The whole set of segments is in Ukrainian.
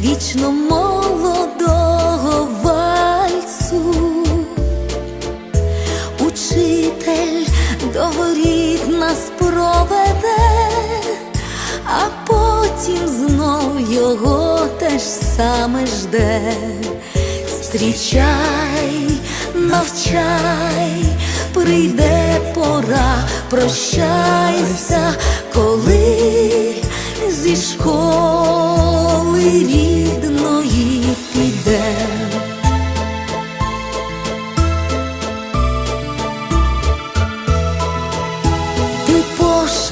вічно молодого вальцу, учитель до воріт нас проведе, а потім знов його те ж саме жде. Зустрічай, навчай, прийде пора, прощайся.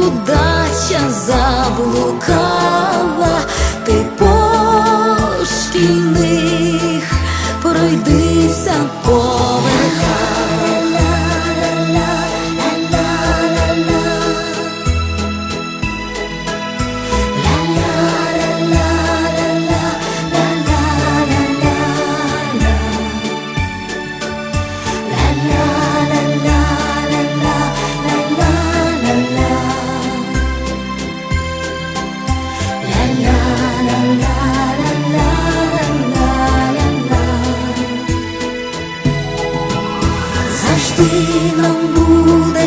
удача заблукала,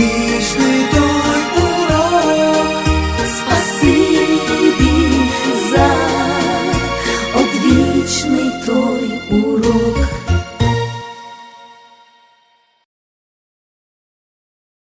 You.